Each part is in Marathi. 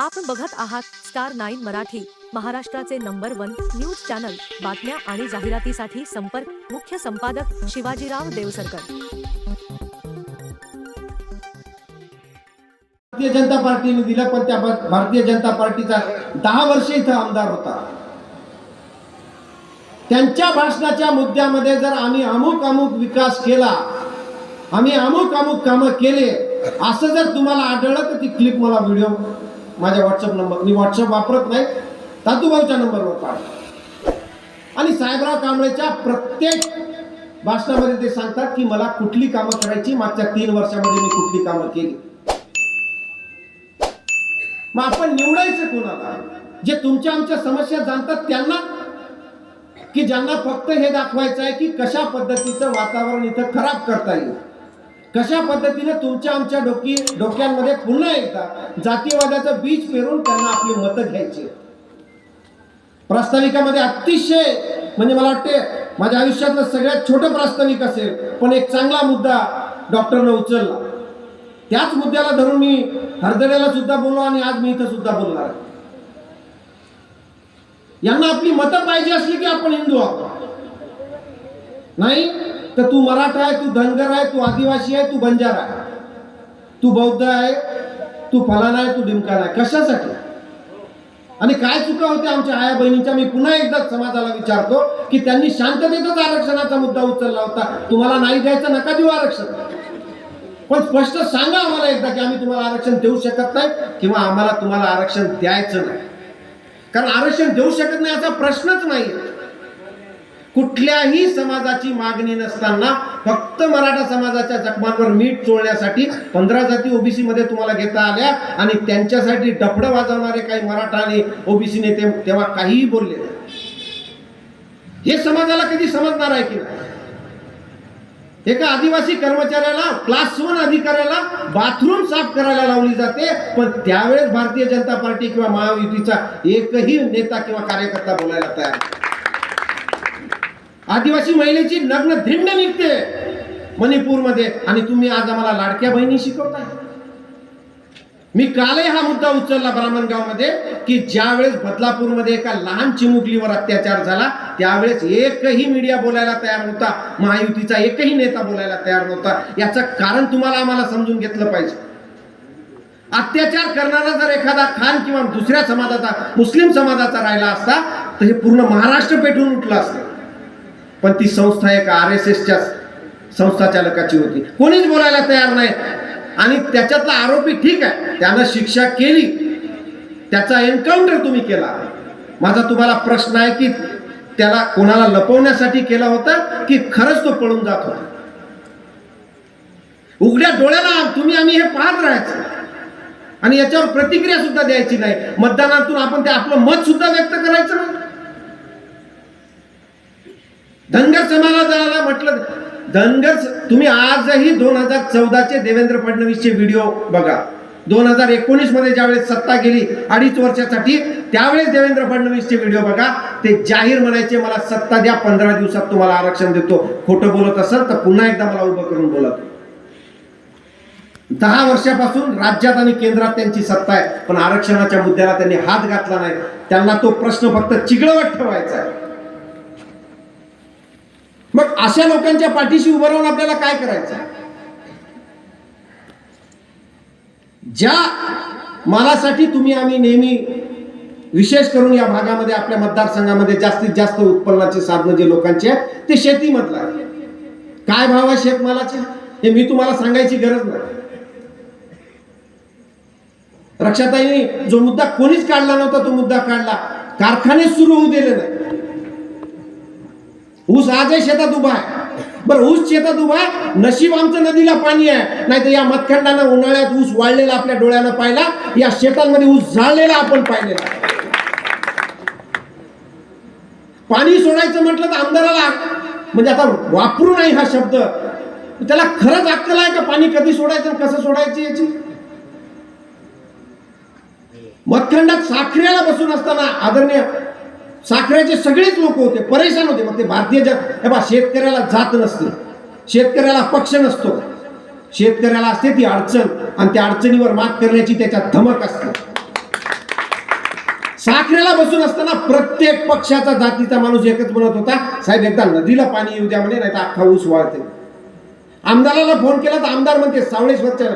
आपण बघत आहात स्टार नाईन मराठी महाराष्ट्राचे नंबर वन न्यूज चॅनल बातम्या आणि जाहिरातीसाठी संपर्क मुख्य संपादक शिवाजीराव देवसरकर. भारतीय जनता पार्टीने दिलं पण त्या भारतीय जनता पार्टीचा दहा वर्ष इथं आमदार होता. त्यांच्या भाषणाच्या मुद्द्यामध्ये जर आम्ही अमुक अमुक विकास केला आम्ही अमुक अमुक कामं केले असं जर तुम्हाला आढळलं तर ती क्लिप मला व्हिडिओ माझ्या व्हॉट्सअप नंबर मी व्हॉट्सअप वापरत नाही तातूभाऊच्या नंबरवर पाठ आणि साहेबराव कांबळेच्या प्रत्येक भाषणामध्ये ते सांगतात की मला कुठली कामं करायची मागच्या तीन वर्षामध्ये मी कुठली कामं केली. मग आपण निवडायचं कोणाला? जे तुमच्या आमच्या समस्या जाणतात त्यांना? की ज्यांना फक्त हे दाखवायचं आहे की कशा पद्धतीचं वातावरण इथं खराब करता येईल? कशा पद्धतीने तुमच्या आमच्या डोकी डोक्यांमध्ये पुन्हा एकदा जातीवादाचं बीज पेरून त्यांना आपली मतं घ्यायची. प्रास्ताविकामध्ये अतिशय म्हणजे मला वाटते माझ्या आयुष्यातलं सगळ्यात छोटं प्रास्ताविक असेल पण एक चांगला मुद्दा डॉक्टरनं उचलला. त्याच मुद्द्याला धरून मी हरदड्याला सुद्धा बोललो आणि आज मी इथं सुद्धा बोलणार यांना आपली मतं पाहिजे असली की आपण हिंदू आहोत. नाही? तर तू मराठा आहे तू धनगर आहे तू आदिवासी आहे तू बंजारा आहे. तू बौद्ध आहे तू फलाना आहे तू डिमकाना आहे. कशासाठी? आणि काय चुका होत्या आमच्या आया बहिणीच्या? मी पुन्हा एकदा समाजाला विचारतो की त्यांनी शांततेतच आरक्षणाचा मुद्दा उचलला होता. तुम्हाला नाही द्यायचं नका देऊ आरक्षण. पण स्पष्ट सांगा आम्हाला एकदा की आम्ही तुम्हाला आरक्षण देऊ शकत नाही किंवा आम्हाला तुम्हाला आरक्षण द्यायचं नाही. कारण आरक्षण देऊ शकत नाही असा प्रश्नच नाही कुठल्याही समाजाची मागणी नसताना फक्त मराठा समाजाच्या जखमांवर मीठ चोळण्यासाठी पंधरा जाती ओबीसी मध्ये तुम्हाला घेता आल्या आणि त्यांच्यासाठी डफडं वाजवणारे काही मराठा आणि ओबीसी नेते तेव्हा काहीही बोलले नाही. हे समाजाला कधी समजणार आहे की नाही एका आदिवासी कर्मचाऱ्याला क्लास वन अधिकाऱ्याला बाथरूम साफ करायला लावली जाते पण त्यावेळेस भारतीय जनता पार्टी किंवा महायुतीचा एकही नेता किंवा कार्यकर्ता बोलायला तयार नाही. आदिवासी महिलेची नग्न धिंड निघते मणिपूरमध्ये. आणि तुम्ही आज आम्हाला लाडक्या बहिणी शिकवताय. मी कालही हा मुद्दा उचलला ब्राह्मणगावमध्ये की ज्यावेळेस बदलापूरमध्ये एका लहान चिमुकलीवर अत्याचार झाला त्यावेळेस एकही मीडिया बोलायला तयार नव्हता महायुतीचा एकही नेता बोलायला तयार नव्हता. याचं कारण तुम्हाला आम्हाला समजून घेतलं पाहिजे. अत्याचार करणारा जर एखादा खान किंवा दुसऱ्या समाजाचा मुस्लिम समाजाचा राहिला असता तर हे पूर्ण महाराष्ट्र पेटून उठलं असतं. पण ती संस्था एक आर एस एसच्या संस्था चालकाची होती. कोणीच बोलायला तयार नाही. आणि त्याच्यातला आरोपी ठीक आहे. त्यानं शिक्षा केली. त्याचा एन्काउंटर तुम्ही केला. माझा तुम्हाला प्रश्न आहे की त्याला कोणाला लपवण्यासाठी केला होता की खरंच तो पळून जात होता? उघड्या डोळ्याला तुम्ही आम्ही हे पाहत राहायचं. आणि याच्यावर प्रतिक्रिया सुद्धा द्यायची नाही. मतदानातून आपण ते आपलं मत सुद्धा व्यक्त करायचं नाही. धनगर समाजाला म्हटलं धनगर तुम्ही आजही दोन हजार चौदाचे देवेंद्र फडणवीसचे व्हिडिओ बघा. दोन हजार एकोणीसमध्ये ज्यावेळेस सत्ता गेली अडीच वर्षासाठी त्यावेळेस देवेंद्र फडणवीसचे व्हिडिओ बघा. ते जाहीर म्हणायचे मला सत्ता द्या पंधरा दिवसात तुम्हाला आरक्षण देतो. खोटं बोलत असेल तर पुन्हा एकदा मला उभं करून बोलत दहा वर्षापासून राज्यात आणि केंद्रात त्यांची सत्ता आहे पण आरक्षणाच्या मुद्द्याला त्यांनी हात घातला नाही. त्यांना तो प्रश्न फक्त चिघळवत ठेवायचा आहे. मग अशा लोकांच्या पाठीशी उभं राहून आपल्याला काय करायचं? ज्या मालासाठी तुम्ही आम्ही नेहमी विशेष करून या भागामध्ये आपल्या मतदारसंघामध्ये जास्तीत जास्त उत्पन्नाचे साधनं जे लोकांचे आहेत ते शेतीमधलं आहे काय भाव आहे शेतमालाचे? हे मी तुम्हाला सांगायची गरज नाही. रक्षाताईनी जो मुद्दा कोणीच काढला नव्हता तो मुद्दा काढला. कारखाने सुरू होऊ दिले नाही. ऊस आजही शेतात उभा आहे. बरं ऊस शेतात उभा आहे नशीब आमचं नदीला पाणी आहे. नाहीतर या मतखंडानं उन्हाळ्यात ऊस वाढलेला आपल्या डोळ्यानं पाहिला या शेतांमध्ये ऊस झालेला आपण पाहिलेला पाणी सोडायचं म्हटलं तर आमदाराला म्हणजे आता वापरू नाही हा शब्द. त्याला खरंच अक्कल आहे का पाणी कधी सोडायचं कसं सोडायचं याची? मतखंडात साखरेला बसून असताना आदरणीय साखरेचे सगळेच लोक होते परेशान होते. मग ते भारतीय जग हे बा शेतकऱ्याला जात नसते. शेतकऱ्याला पक्ष नसतो. शेतकऱ्याला असते ती अडचण आणि त्या अडचणीवर मात करण्याची त्याच्यात धमक असते. साखरेला बसून असताना प्रत्येक पक्षाचा जातीचा माणूस एकच म्हणत होता. साहेब एकदा नदीला पाणी येऊ द्या म्हणे नाही तर अख्खा ऊस वाळते. आमदाराला फोन केला तर आमदार म्हणते सावळेश्वरच्या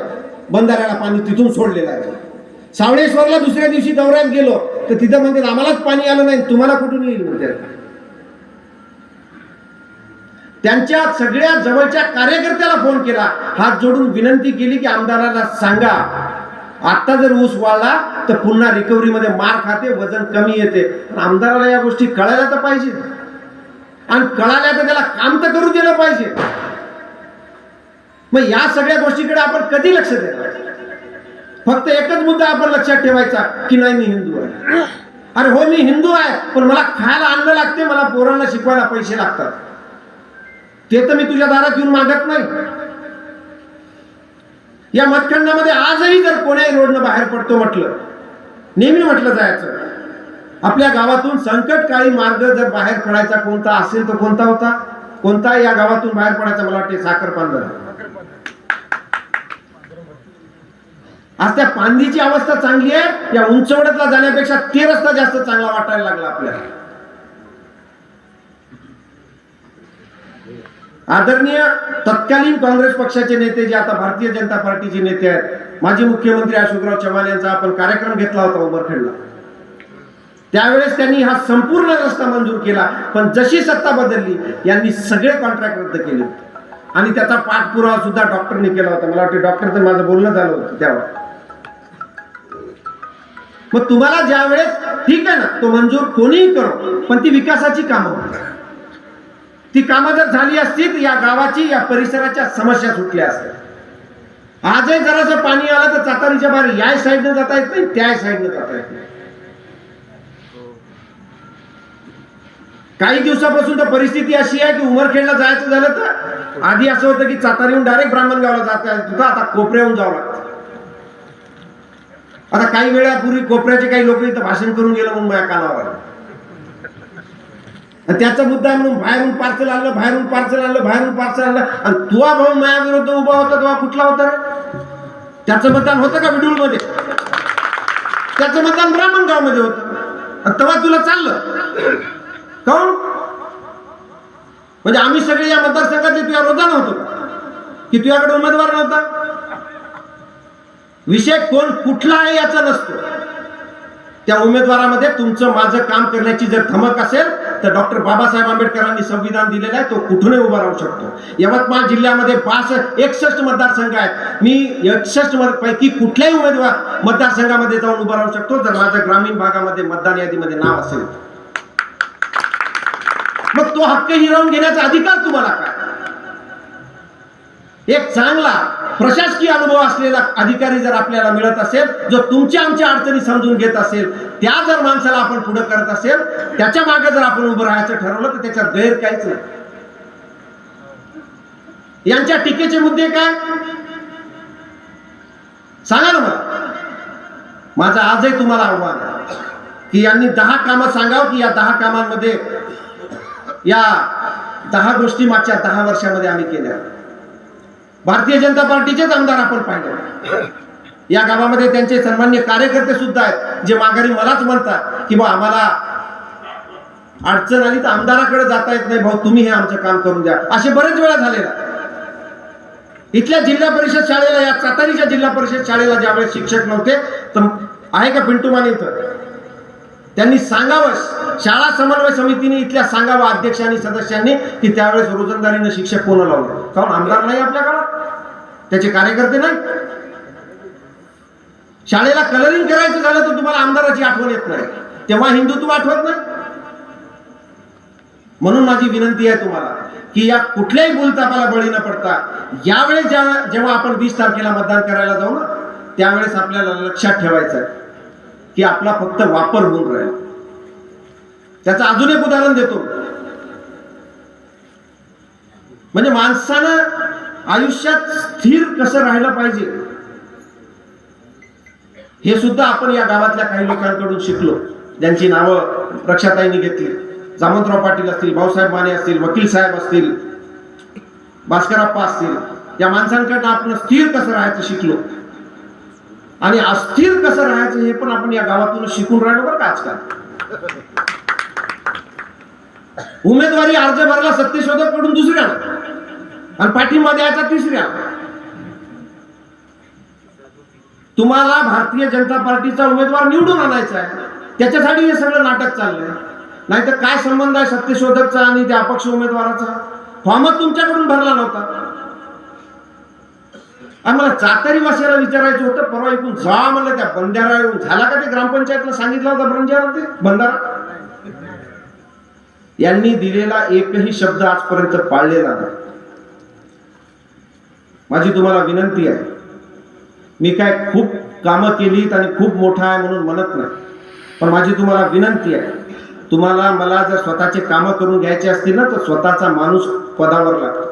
बंधाऱ्याला पाणी तिथून सोडलेलं आहे. सावळेश्वरला दुसऱ्या दिवशी दौऱ्यात गेलो. तर तिथं म्हणतात आम्हालाच पाणी आलं नाही तुम्हाला कुठून येईल? म्हणते त्यांच्या सगळ्या जवळच्या कार्यकर्त्याला फोन केला. हात जोडून विनंती केली की आमदाराला सांगा आता जर ऊस वाढला तर पुन्हा रिकव्हरीमध्ये मार खाते वजन कमी येते. आमदाराला या गोष्टी कळायला तर पाहिजे. आणि कळाल्या तर त्याला काम तर करू दिलं पाहिजे. मग या सगळ्या गोष्टीकडे आपण कधी लक्ष देणार? फक्त एकच मुद्दा आपण लक्षात ठेवायचा की नाही मी हिंदू आहे. अरे हो मी हिंदू आहे पण मला खायला अन्न लागते मला पोरांना शिकवायला पैसे लागतात. ते तर मी तुझ्या दारात येऊन मागत नाही. या मतखंडामध्ये आजही जर कोण्याही रोडनं बाहेर पडतो म्हटलं नेहमी म्हटलं जायचं आपल्या गावातून संकटकाळी मार्ग जर बाहेर पडायचा कोणता असेल तर कोणता होता? कोणता या गावातून बाहेर पडायचा मला वाटते साखर पांढरा आज त्या पांदीची अवस्था चांगली आहे. या उंचवड्यातला जाण्यापेक्षा ते रस्ता जास्त चांगला वाटायला लागला आपल्याला. आदरणीय तत्कालीन काँग्रेस पक्षाचे नेते जे आता भारतीय जनता पार्टीचे नेते आहेत. माजी मुख्यमंत्री अशोकराव चव्हाण यांचा आपण कार्यक्रम घेतला होता उमरखेडला. त्यावेळेस त्यांनी हा संपूर्ण रस्ता मंजूर केला. पण जशी सत्ता बदलली यांनी सगळे कॉन्ट्रॅक्ट रद्द केले आणि त्याचा पाठपुरावा सुद्धा डॉक्टरने केला होता. मला वाटतं डॉक्टरचं माझं बोलणं झालं होतं त्यावर. मग तुम्हाला ज्या वेळेस ठीक आहे ना तो मंजूर कोणीही करो पण ती विकासाची कामं ती कामं जर झाली असती तर या गावाची या परिसराच्या समस्या सुटल्या असतात आजही जरासं पाणी आलं तर चातारीच्या बाहेर या साईडनं जाता येत नाही त्या साईडनं जाता येत नाही. काही दिवसापासून तर परिस्थिती अशी आहे की उमरखेडला जायचं झालं तर आधी असं होतं की चातारीहून डायरेक्ट ब्राह्मण गावला जाता येत. होतं आता कोपऱ्याहून जावं लागतं. आता काही वेळापूर्वी कोपऱ्याचे काही लोक इथं भाषण करून गेलं म्हणून माझ्या कानावर आलं. त्याचा मुद्दा म्हणून बाहेरून पार्सल आणलं बाहेरून पार्सल आणलं बाहेरून पार्सल आणलं. आणि तुवा भाऊ माया विरुद्ध उभा होता तेव्हा कुठला होता रे? त्याचं मतदान होतं का बिडूळमध्ये त्याचं मतदान ब्राह्मणमध्ये होतं. तेव्हा तुला चाललं. काऊन? म्हणजे आम्ही सगळे या मतदारसंघातले तुझ्या रोजानं होतो की तुझ्याकडे उमेदवार नव्हता? विषय कोण कुठला आहे याचा नसतो. त्या उमेदवारामध्ये तुमचं माझं काम करण्याची जर धमक असेल तर डॉक्टर बाबासाहेब आंबेडकरांनी संविधान दिलेलं आहे तो कुठूनही उभा राहू शकतो. यवतमाळ जिल्ह्यामध्ये बासष्ट एकसष्ट मतदारसंघ आहेत. मी एकसष्ट पैकी कुठल्याही उमेदवार मतदारसंघामध्ये जाऊन उभा राहू शकतो जर माझ्या ग्रामीण भागामध्ये मतदान यादीमध्ये नाव असेल. मग तो हक्क हिरावून घेण्याचा अधिकार तुम्हाला काय? एक चांगला प्रशासकीय अनुभव असलेला अधिकारी जर आपल्याला मिळत असेल जो तुमच्या आमच्या अडचणी समजून घेत असेल त्या जर माणसाला आपण पुढे करत असेल त्याच्यामागे जर आपण उभं राहायचं ठरवलं तर त्याच्यात गैर काहीच नाही. यांच्या टीकेचे मुद्दे काय? सांगा ना मला. माझं आजही तुम्हाला आव्हान आहे की यांनी दहा कामं सांगावं की या दहा कामांमध्ये या दहा गोष्टी मागच्या दहा वर्षामध्ये आम्ही केल्या. भारतीय जनता पार्टीचेच आमदार आपण पाहिले. या गावामध्ये त्यांचे सन्मान्य कार्यकर्ते सुद्धा आहेत जे माघारी मलाच म्हणतात की बा आम्हाला अडचण आली तर आमदाराकडे जाता येत नाही भाऊ तुम्ही हे आमचं काम करून द्या. असे बरेच वेळा झालेला इथल्या जिल्हा परिषद शाळेला या सातारीच्या जिल्हा परिषद शाळेला ज्यावेळेस शिक्षक नव्हते तर आहे का पिंटू माने इथं? त्यांनी सांगावं. शाळा समन्वय समितीने इथल्या सांगावं अध्यक्ष आणि सदस्यांनी की त्यावेळेस रोजंदारीनं शिक्षक कोण लावलं? कारण आमदार नाही आपल्या काळात त्याचे कार्यकर्ते नाही? शाळेला कलरिंग करायचं झालं तर तुम्हाला आमदाराची आठवण येत नाही. तेव्हा हिंदुत्व आठवत नाही? म्हणून माझी विनंती आहे तुम्हाला की या कुठल्याही बोलतापाला बळी न पडता यावेळेस ज्या जेव्हा आपण वीस तारखेला मतदान करायला जाऊ ना त्यावेळेस आपल्याला लक्षात ठेवायचं आहे की आपला फक्त वापर होऊन राहील. त्याचं अजून एक उदाहरण देतो. म्हणजे माणसानं आयुष्यात स्थिर कसं राहिलं पाहिजे? हे सुद्धा आपण या गावातल्या काही लोकांकडून शिकलो. ज्यांची नावं रक्षाताईंनी घेतली. जामंतराव पाटील असतील भाऊसाहेब माने असतील वकील साहेब असतील भास्करप्पा असतील. या माणसांकडनं आपण स्थिर कसं राहायचं शिकलो? आणि अस्थिर कसं राहायचं हे पण आपण या गावातून शिकून राहिलो बरं का आजकाल. उमेदवारी अर्ज भरला सत्यशोधककडून दुसऱ्या. आणि पाठिंबा द्यायचा तिसऱ्या. तुम्हाला भारतीय जनता पार्टीचा उमेदवार निवडून आणायचा आहे. त्याच्यासाठी हे सगळं नाटक चाललंय. नाहीतर काय संबंध आहे सत्यशोधकचा आणि त्या अपक्ष उमेदवाराचा? फॉर्मच तुमच्याकडून भरला नव्हता. आम्हाला चातरी वासियाला विचारायचं होतं परवा ऐकून जा म्हणलं त्या बंधारा येऊन झाला का ते ग्रामपंचायतला सांगितलं होतं बंजारा ते बंधारा यांनी दिलेला एकही शब्द आजपर्यंत पाळलेला नाही. माझी तुम्हाला विनंती आहे. मी काय खूप कामं केलीत आणि खूप मोठा आहे म्हणून म्हणत नाही. पण माझी तुम्हाला विनंती आहे. तुम्हाला मला जर स्वतःचे कामं करून घ्यायचे असतील ना तर स्वतःचा माणूस पदावर लागतो.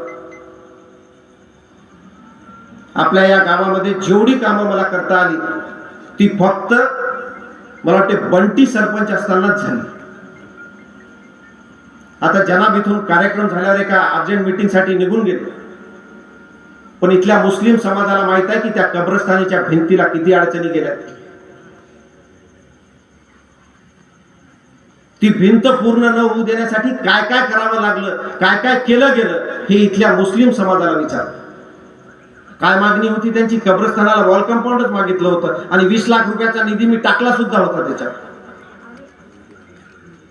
आपल्या या गावामध्ये जेवढी कामं मला करता आली ती फक्त मला वाटते बंटी सरपंच असतानाच झाली. आता जनाब इथून कार्यक्रम झाल्यावर एका अर्जंट मीटिंगसाठी निघून गेले. पण इथल्या मुस्लिम समाजाला माहीत आहे की त्या कब्रस्तानीच्या भिंतीला किती अडचणी गेल्या. ती भिंत पूर्ण न होऊ देण्यासाठी काय काय करावं लागलं काय काय केलं गेलं हे इथल्या मुस्लिम समाजाला विचार काय मागणी होती? त्यांची कब्रस्थानाला वॉल कंपाऊंडच मागितलं होतं. आणि वीस लाख रुपयाचा निधी मी टाकला सुद्धा होता त्याच्यात.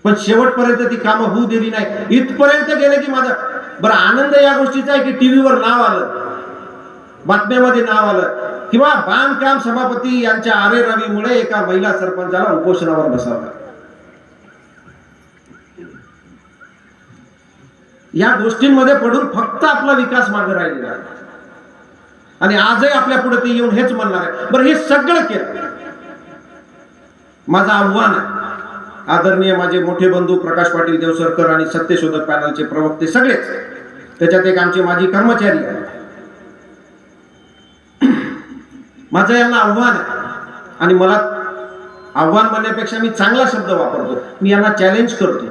पण शेवटपर्यंत ती कामं होऊ दिली नाही. इथपर्यंत गेले की माझा बरं आनंद या गोष्टीचा आहे की टीव्हीवर नाव आलं. बातम्यामध्ये नाव आलं. किंवा बांधकाम सभापती यांच्या आरे रवीमुळे एका महिला सरपंचाला उपोषणावर बसावलं. या गोष्टींमध्ये पडून फक्त आपला विकास मागे राहिलेला आहे. आणि आजही आपल्या पुढे ते येऊन हेच म्हणणार आहे. बरं हे सगळं केलं. माझं आव्हान आहे. आदरणीय माझे मोठे बंधू प्रकाश पाटील देवसरकर आणि सत्यशोधक पॅनलचे प्रवक्ते सगळेच त्याच्यात एक आमचे माजी कर्मचारी आहे माझं यांना आव्हान आहे. आणि मला आव्हान म्हणण्यापेक्षा मी चांगला शब्द वापरतो. मी यांना चॅलेंज करतो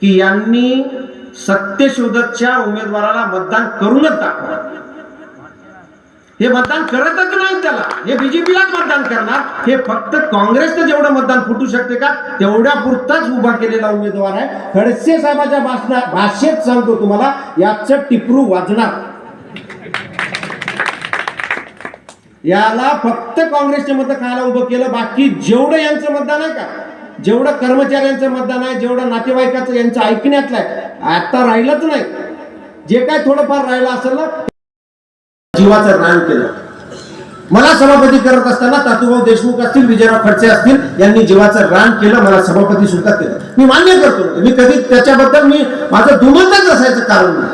की यांनी सत्यशोधकच्या उमेदवाराला मतदान करूनच दाखवा. हे मतदान करतच नाही त्याला. हे बीजेपीलाच मतदान करणार. हे फक्त काँग्रेसचं जेवढं मतदान फुटू शकते का तेवढ्या पुरताच उभा केलेला उमेदवार आहे. खडसे साहेबाच्या भाषणा भाषेत सांगतो तुम्हाला याचं टिपरू वाजणार. याला फक्त काँग्रेसचे मत खायला उभं केलं बाकी जेवढं यांचं मतदान आहे का जेवढं कर्मचाऱ्यांचं मतदान आहे जेवढं नातेवाईकाचं यांचं ऐकण्यातलं आहे आता राहिलंच नाही. जे काय थोडंफार राहिलं असेल ना जीवाचं रान केलं. मला सभापती करत असताना तातुभाऊ देशमुख असतील विजयराव खडसे असतील यांनी जीवाचं रान केलं मला सभापती सुद्धा केलं. मी मान्य करतो. मी कधी त्याच्याबद्दल मी माझं दुमतच असायचं कारण नाही.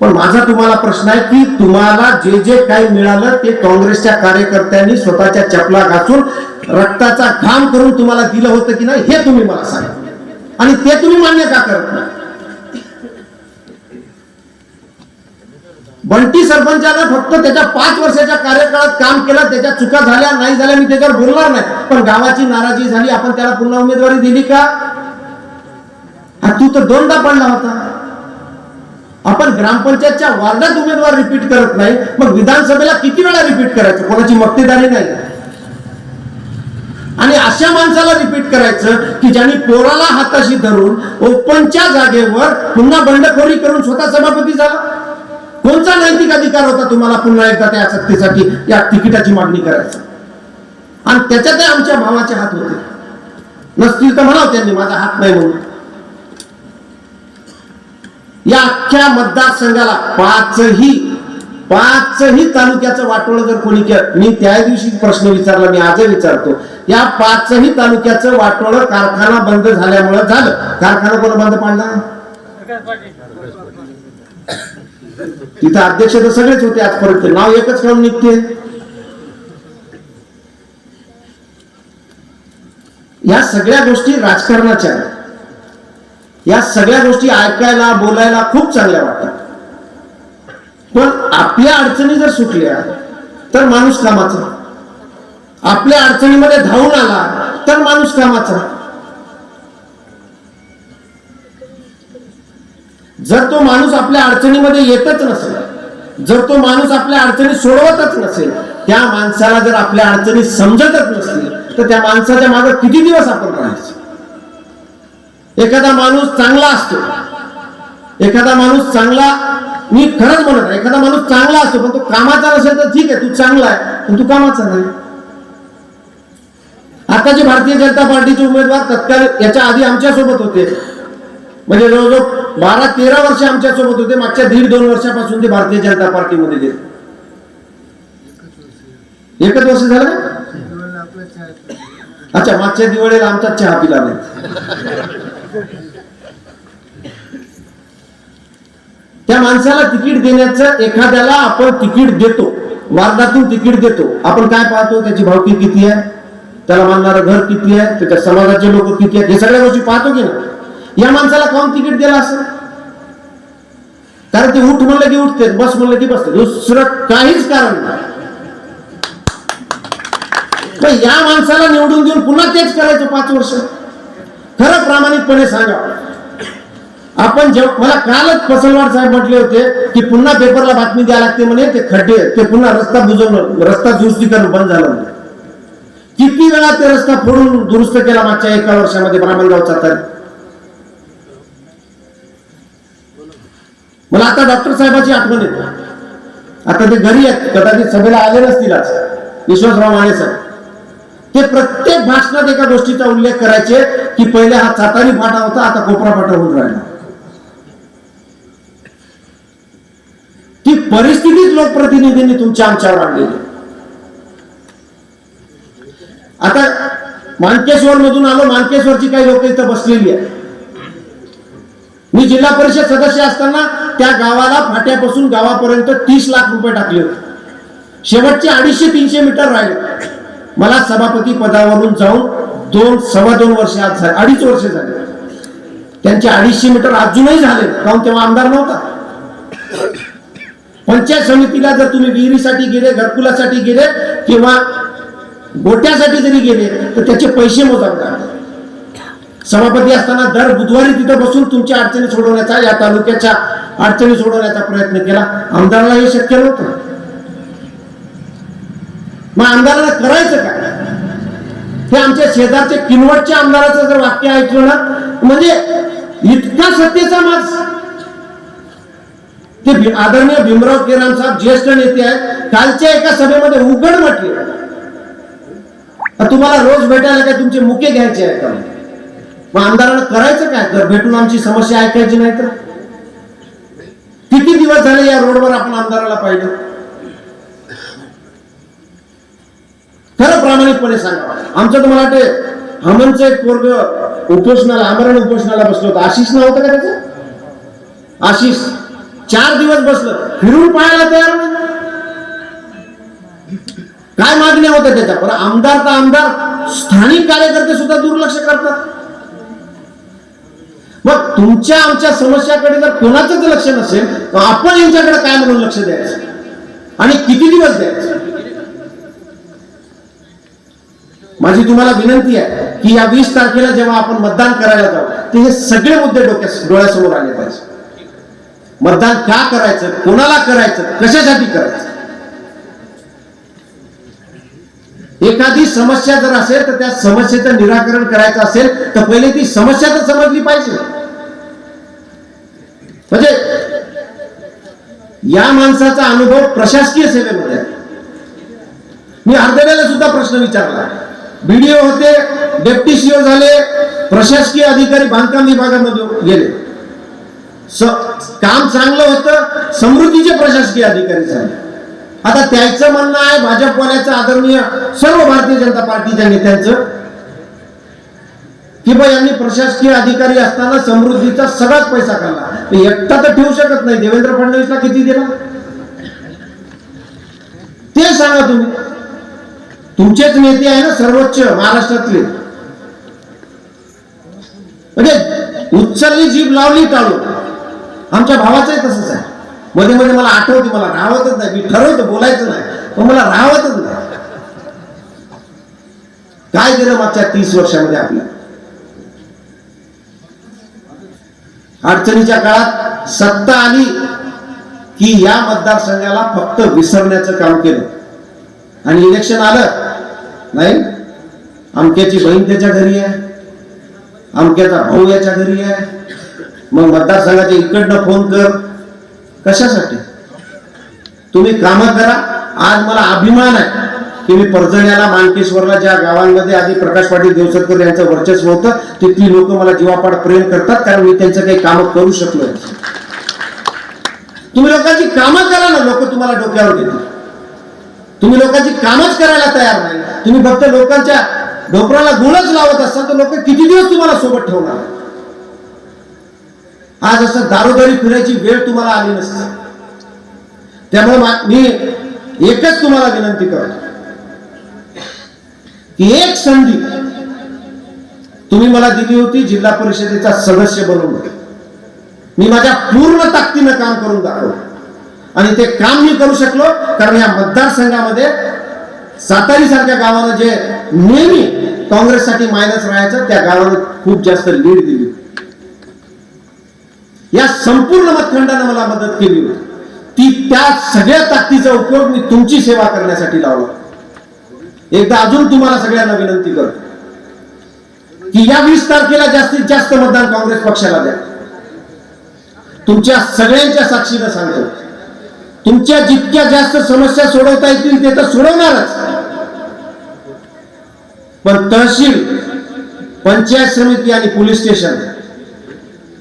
पण माझा तुम्हाला प्रश्न आहे की तुम्हाला जे जे काही मिळालं ते काँग्रेसच्या कार्यकर्त्यांनी स्वतःच्या चपला घासून रक्ताचा घाम करून तुम्हाला दिलं होतं की नाही हे तुम्ही मला सांगा. आणि ते तुम्ही मान्य का करत नाही? बंटी सरपंचानं फक्त त्याच्या पाच वर्षाच्या कार्यकाळात काम केलं त्याच्या चुका झाल्या नाही झाल्या मी त्याच्यावर बोलणार नाही. पण गावाची नाराजी झाली आपण त्याला पुन्हा उमेदवारी दिली का? हा तू तर दोनदा पडला होता. आपण ग्रामपंचायतच्या वार्डात उमेदवार रिपीट करत नाही मग विधानसभेला किती वेळा रिपीट करायचं? कोणाची मक्तेदारी नाही. आणि अशा माणसाला रिपीट करायचं की ज्यांनी पोराला हाताशी धरून ओपनच्या जागेवर पुन्हा बंडखोरी करून स्वतः सभापती झाला. कोणता नैतिक अधिकार होता तुम्हाला पुन्हा एकदा त्या सत्तेसाठी या तिकिटाची मागणी करायची. आणि त्याच्यात आमच्या भावाचे हात होते. नसतील तर म्हणाव त्यांनी माझा हात नाही म्हणून. या अख्ख्या मतदारसंघाला पाचही पाचही तालुक्याचं वाटोळं जर कोणी केलं मी त्या दिवशी प्रश्न विचारला मी आजही विचारतो. या पाचही तालुक्याचं वाटोळं कारखाना बंद झाल्यामुळे झालं. कारखाना कोण बंद पाडला? तिथं अध्यक्ष तर सगळेच होते आजपर्यंत. नाव एकच काढून निघते. या सगळ्या गोष्टी राजकारणाच्या आहेत. या सगळ्या गोष्टी ऐकायला बोलायला खूप चांगल्या वाटतात. पण आपल्या अडचणी जर सुटल्या तर माणूस कामाचा. आपल्या अडचणीमध्ये धावून आला तर माणूस कामाचा. जर तो माणूस आपल्या अडचणीमध्ये येतच नसेल जर तो माणूस आपल्या अडचणी सोडवतच नसेल त्या माणसाला जर आपल्या अडचणी समजतच नसतील तर त्या माणसाच्या मागे किती दिवस आपण राहायचं? एखादा माणूस चांगला असतो. एखादा माणूस चांगला मी खरंच म्हणत एखादा माणूस चांगला असतो पण तो कामाचा नसेल तर ठीक आहे तू चांगला आहे पण तू कामाचा नाही. आताचे भारतीय जनता पार्टीचे उमेदवार तत्काल याच्या आधी आमच्यासोबत होते. म्हणजे जवळजवळ बारा तेरा वर्ष आमच्यासोबत होते. मागच्या दीड दोन वर्षापासून ते भारतीय जनता पार्टीमध्ये गेले. एकच वर्ष झालं अच्छा मागच्या दिवाळीला आमचा चहा पिला नाही. त्या माणसाला तिकीट देण्याचं एखाद्याला आपण तिकीट देतो. वारदातून तिकीट देतो. आपण काय पाहतो? त्याची भावकी किती आहे? त्याला मानणारं घर किती आहे? त्याच्या समाजाचे लोक किती आहेत? हे सगळ्या गोष्टी पाहतो की ना या माणसाला कोण तिकीट दिलं असं? कारण ते उठ म्हणलं की उठते बस म्हणलं की बसते. दुसरं काहीच कारण नाही. पण या माणसाला निवडून देऊन पुन्हा तेच करायचं पाच वर्ष. खरं प्रामाणिकपणे सांगा. आपण जेव्हा मला कालच फसलवाड साहेब म्हटले होते की पुन्हा पेपरला बातमी द्यावी लागते म्हणे ते खड्डे ते पुन्हा रस्ता बुजवणं रस्ता दुरुस्तीकरण बंद झालं किती वेळा ते रस्ता फोडून दुरुस्त केला मागच्या एका वर्षामध्ये ब्राह्मणगावचा तर मला आता डॉक्टर साहेबाची आठवण येते. आता ते घरी आहेत कदाचित सभेला आले नसतील आज. विश्वासराव माने साहेब. ते प्रत्येक भाषणात एका गोष्टीचा उल्लेख करायचे की पहिले हा सातारी फाटा होता आता कोपरा फाटा होऊन राहिला. ती परिस्थितीच लोकप्रतिनिधींनी तुमच्या आमच्यावर आणलेली. आता मानकेश्वर मधून आलो मानकेश्वरची काही लोक इथं बसलेली आहे मी जिल्हा परिषद सदस्य असताना त्या गावाला फाट्यापासून गावापर्यंत तीस लाख रुपये टाकले होते. शेवटचे अडीचशे तीनशे मीटर राहिले. मला सभापती पदावरून जाऊन दोन सव्वा दोन वर्ष आज झाले अडीच वर्ष झाले. त्यांचे अडीचशे मीटर अजूनही झाले. काहून तेव्हा आमदार नव्हता. पंचायत समितीला जर तुम्ही विहिरीसाठी गेले घरकुलासाठी गेले किंवा गोट्यासाठी जरी गेले तर त्याचे पैसे मोजावे लागतात सभापती असताना दर बुधवारी तिथं बसून तुमच्या अडचणी सोडवण्याचा या तालुक्याच्या अडचणी सोडवण्याचा प्रयत्न केला. आमदाराला हे शक्य नव्हतं. मग आमदाराला करायचं काय? हे आमच्या शेजारचे किनवटच्या आमदाराचं जर वाक्य ऐकलं ना म्हणजे इतका सत्तेचा मास ते आदरणीय भीमराव केराम साहेब ज्येष्ठ नेते आहेत कालच्या एका सभेमध्ये उघड म्हटले. तुम्हाला रोज भेटायला काय तुमचे मुके घ्यायचे आहेत मग आमदारांना करायचं काय? तर भेटून आमची समस्या ऐकायची नाही तर? किती दिवस झाले या रोडवर आपण आमदाराला पाहिलं? खरं प्रामाणिकपणे सांगा. आमचं तुम्हाला वाटते हमनचं एक पोरग उपोषणाला आमरण उपोषणाला बसलं होतं. आशिष नाव होतं का त्याचं? आशिष. चार दिवस बसलं. फिरून पाहायला तयार नाही. काय मागण्या होत्या त्याच्या? पण आमदार तर आमदार स्थानिक कार्यकर्ते सुद्धा दुर्लक्ष करतात. मग तुमच्या आमच्या समस्याकडे जर कोणाचंच लक्ष नसेल तर आपण यांच्याकडे काय म्हणून लक्ष द्यायचं? आणि किती दिवस द्यायचं? माझी तुम्हाला विनंती आहे की या वीस तारखेला जेव्हा आपण मतदान करायला जाऊ ते हे सगळे मुद्दे डोक्यास डोळ्यासमोर आले पाहिजे. मतदान का करायचं? कोणाला करायचं? कशासाठी करायचं? एखादी समस्या जर असेल तर त्या समस्येचं निराकरण करायचं असेल तर पहिले ती समस्या तर समजली पाहिजे. म्हणजे या माणसाचा अनुभव प्रशासकीय सेवेमध्ये मी अर्धव्याला सुद्धा प्रश्न विचारला. बीडीओ होते डेप्टी सीओ झाले प्रशासकीय अधिकारी बांधकाम विभागामध्ये गेले. काम चांगलं होतं समृद्धीचे प्रशासकीय अधिकारी झाले. आता त्याचं म्हणणं आहे भाजपवाल्याचं आदरणीय सर्व भारतीय जनता पार्टीच्या नेत्यांचं की बा यांनी प्रशासकीय अधिकारी असताना समृद्धीचा सगळाच पैसा काढला. एकटा तर ठेवू शकत नाही. देवेंद्र फडणवीसला किती दिला? ते सांगा तुम्ही. तुमचेच नेते आहे ना सर्वोच्च महाराष्ट्रातले. म्हणजे उचलली जीभ लावली टाळू आमच्या भावाचंही तसंच आहे. मध्ये मध्ये मला आठवते मला राहवतच नाही. मी ठरवतो बोलायचं नाही. पण मला रावतच नाही. काय केलं मागच्या तीस वर्षामध्ये आपल्या अडचणीच्या काळात सत्ता आली की या मतदारसंघाला फक्त विसरण्याचं काम केलं. आणि इलेक्शन आलं नाही? अमक्याची बहीण त्याच्या घरी आहे. अमक्याचा भाऊ याच्या घरी आहे. मग मतदारसंघाच्या इकडनं फोन कर. कशासाठी? तुम्ही कामं करा आज मला अभिमान आहे की मी परजण्याला मानकेश्वरला ज्या गावांमध्ये आधी प्रकाश पाटील देवसरकर यांचं वर्चस्व होतं तिथली लोक मला जीवापाड प्रेम करतात कारण मी त्यांचं काही काम करू शकलो तुम्ही लोकांची कामं करा ना लोक तुम्हाला डोक्यावर घेतील. तुम्ही लोकांची कामच करायला तयार नाही. तुम्ही फक्त लोकांच्या ढोपराला गुणच लावत असाल तर लोक किती दिवस तुम्हाला सोबत ठेवणार? आज असं दारोदारी फिरायची वेळ तुम्हाला आली नसते. त्यामुळे मी एकच तुम्हाला विनंती करतो. की एक संधी तुम्ही मला दिली होती जिल्हा परिषदेचा सदस्य बनवून मी माझ्या पूर्ण ताकदीनं काम करून दाखवलं. आणि ते काम मी करू शकलो कारण या मतदारसंघामध्ये सातारी सारख्या गावानं जे नेहमी काँग्रेससाठी मायनस राहायचं त्या गावानं खूप जास्त लीड दिली. या संपूर्ण मतखंडानं मला मदत केली होती. ती त्या सगळ्या ताकदीचा उपयोग मी तुमची सेवा करण्यासाठी लावला. एकदा अजून तुम्हाला सगळ्यांना विनंती करतो की या वीस तारखेला जास्तीत जास्त मतदान काँग्रेस पक्षाला द्या. तुमच्या सगळ्यांच्या साक्षीनं सांगतो. तुमच्या जितक्या जास्त समस्या सोडवता येतील ते तर सोडवणारच. पण तहसील पंचायत समिती आणि पोलीस स्टेशन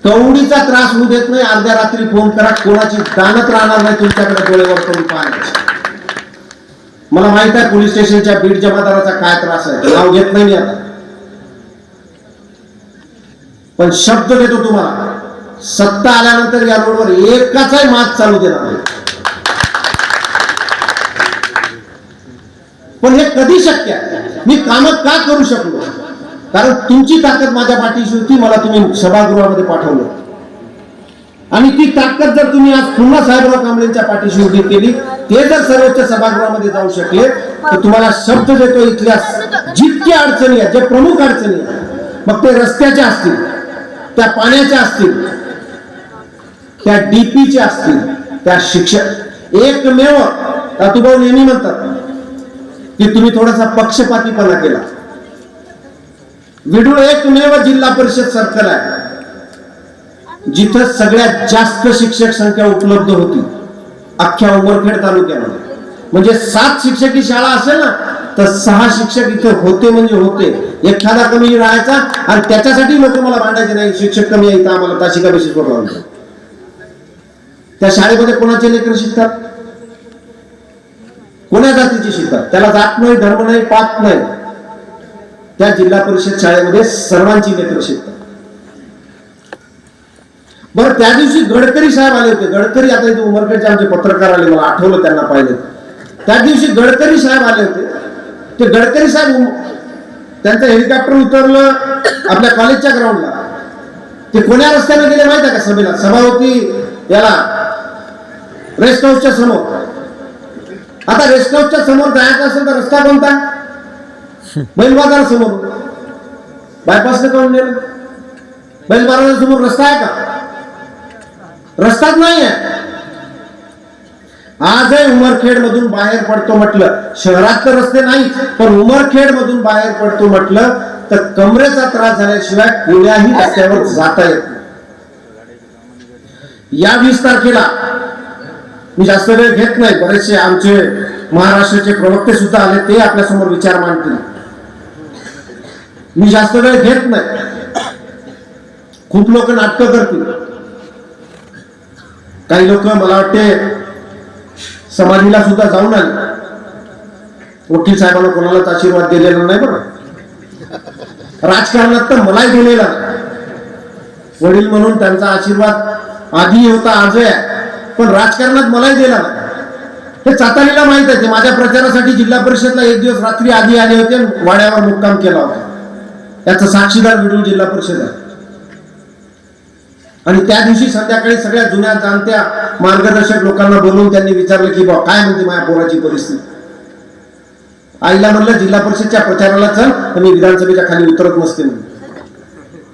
कवडीचा त्रास होऊ देत नाही. अर्ध्या रात्री फोन करा. कोणाची दानत राहणार नाही तुमच्याकडे डोळेवर करून पाहण्याची मला माहीत आहे पोलीस स्टेशनच्या बीड जमादाराचा काय त्रास आहे. नाव घेत नाही मी आता. पण शब्द देतो तुम्हाला. सत्ता आल्यानंतर या रोडवर एकाचाही मात चालू देणार नाही. पण हे कधी शक्य आहे? मी काम का करू शकलो? कारण तुमची ताकद माझ्या पाठीशी होती मला तुम्ही सभागृहामध्ये पाठवलं. आणि ती ताकद जर तुम्ही आज पुन्हा साहेबराव कांबळेंच्या पाठीशी उभी केली ते जर सर्वोच्च सभागृहामध्ये जाऊ शकले तर तुम्हाला शब्द देतो इथल्या जितक्या अडचणी आहेत ज्या प्रमुख अडचणी आहेत मग ते रस्त्याच्या असतील त्या पाण्याच्या असतील त्या डीपीच्या असतील त्या शिक्षक एकमेव तातुभाऊ नेहमी म्हणतात की तुम्ही थोडासा पक्षपातीपणा केला. विडूळ एकमेव जिल्हा परिषद सर्कल आहे. जिथं सगळ्यात जास्त शिक्षक संख्या उपलब्ध होती अख्ख्या उमरखेड तालुक्यामध्ये. म्हणजे सात शिक्षकी शाळा असेल ना तर सहा शिक्षक इथं होते म्हणजे होते. एखादा कमी राहायचा आणि त्याच्यासाठी लोक मला भांडायचे नाही शिक्षक कमी आहे आम्हाला ताशिका बेसिसवर लावलं त्या शाळेमध्ये कोणाचे लेकर शिकतात? कोण्या जातीचे शिकतात? त्याला जात नाही धर्म नाही पात नाही. त्या जिल्हा परिषद शाळेमध्ये सर्वांची नेत्र शिकतात बरं त्या दिवशी गडकरी साहेब आले होते. गडकरी आता इथे उमरकडचे आमचे पत्रकार आले मला आठवलं त्यांना पाहिलं. त्या दिवशी गडकरी साहेब आले होते. ते गडकरी साहेब त्यांचं हेलिकॉप्टर उतरलं आपल्या कॉलेजच्या ग्राउंडला. ते कोण्या रस्त्याने गेले माहिती आहे का सभेला? सभा होती याला रेस्ट हाऊसच्या समोर. आता रेस्ट हाऊसच्या समोर जायचं असेल तर रस्ता कोणता? बैल बाजारासमोर बायपासने करून गेलं बैल बाजारासमोर रस्ता आहे का? रस्ताच नाही आहे आजही उमरखेड मधून बाहेर पडतो म्हटलं. शहरात तर रस्ते नाही पण उमरखेड मधून बाहेर पडतो म्हटलं तर कमरेचा त्रास झाल्याशिवाय कोण्याही रस्त्यावर जाता येत या वीस तारखेला मी जास्त वेळ घेत नाही बरेचसे आमचे महाराष्ट्राचे प्रवक्ते सुद्धा आले ते आपल्यासमोर विचार मांडतील. मी जास्त वेळ घेत नाही. खूप लोक नाटकं करतील. काही लोक मला वाटते समाधीला सुद्धा जाऊन आले वकील साहेबांना कोणालाच आशीर्वाद दिलेला नाही बरं. राजकारणात तर मलाही दिलेला. वडील म्हणून त्यांचा आशीर्वाद आधी होता आजही आहे. पण राजकारणात मलाही दिला हे चातालीला माहीत आहे ते माझ्या प्रचारासाठी जिल्हा परिषदला एक दिवस रात्री आधी आले होते वाड्यावर मुक्काम केला होता. त्याचा साक्षीदार विडूळ जिल्हा परिषद आहे. आणि त्या दिवशी संध्याकाळी सगळ्या जुन्या जाणत्या मार्गदर्शक लोकांना बोलवून त्यांनी विचारलं की बा काय म्हणते माझ्या पोराची परिस्थिती? आईला म्हणलं जिल्हा परिषदच्या प्रचाराला चल आणि विधानसभेच्या खाली उतरत नसते म्हणून.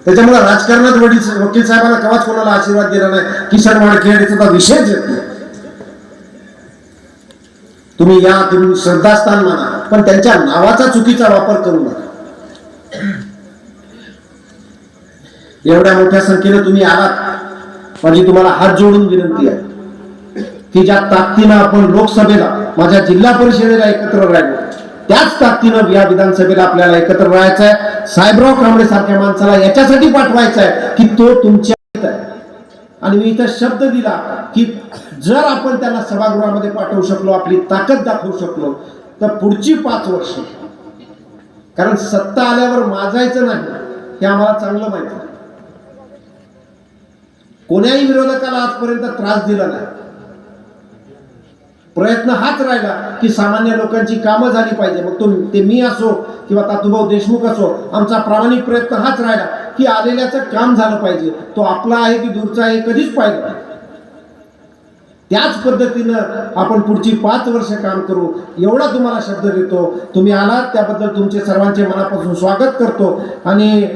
त्याच्यामुळे राजकारणात वडील वकील साहेबांना कवाच कोणाला आशीर्वाद दिला नाही. किशन वाडखेड विषयच येत नाही तुम्ही या तुम्ही श्रद्धास्थान माना पण त्यांच्या नावाचा चुकीचा वापर करू नका. एवढ्या मोठ्या संख्येने तुम्ही आलात माझी तुम्हाला हात जोडून विनंती आहे. की ज्या ताकदीनं आपण लोकसभेला माझ्या जिल्हा परिषदेला एकत्र राहिलो त्याच ताकदीनं या विधानसभेला आपल्याला एकत्र राहायचं आहे. साहेबराव कांबळे सारख्या माणसाला याच्यासाठी पाठवायचं आहे की तो तुमच्या आहे. आणि मी इथं शब्द दिला की जर आपण त्यांना सभागृहामध्ये पाठवू शकलो आपली ताकद दाखवू शकलो तर पुढची पाच वर्ष कारण सत्ता आल्यावर माजायचं नाही हे आम्हाला चांगलं माहिती आहे. कोण्याही विरोधकाला आजपर्यंत त्रास दिला नाही. प्रयत्न हाच राहिला की सामान्य लोकांची कामं झाली पाहिजे. मग तो ते मी असो किंवा तातुभाऊ देशमुख असो आमचा प्रामाणिक प्रयत्न हाच राहिला की आलेल्याचं काम झालं पाहिजे. तो आपला आहे की दूरचा आहे कधीच पाहिलं नाही. त्याच पद्धतीनं आपण पुढची पाच वर्ष काम करू. एवढा तुम्हाला शब्द देतो. तुम्ही आलात त्याबद्दल तुमचे सर्वांचे मनापासून स्वागत करतो. आणि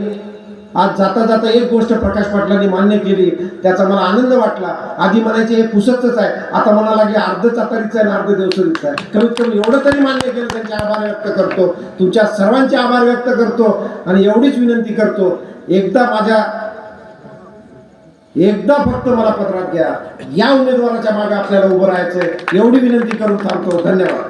आज जाता जाता एक गोष्ट प्रकाश पाटलांनी मान्य केली. त्याचा मला आनंद वाटला. आधी म्हणायचे हे पुसतच आहे. आता मला लागे अर्ध चातारीचं आहे आणि अर्ध देवसरीचं आहे. कमीत कमी एवढं तरी मान्य केलं त्यांचे आभार व्यक्त करतो. तुमच्या सर्वांचे आभार व्यक्त करतो आणि एवढीच विनंती करतो. एकदा माझ्या एकदा फक्त मला पत्रात घ्या. या उमेदवाराच्या मागे आपल्याला उभं राहायचंय. एवढी विनंती करून थांबतो. धन्यवाद.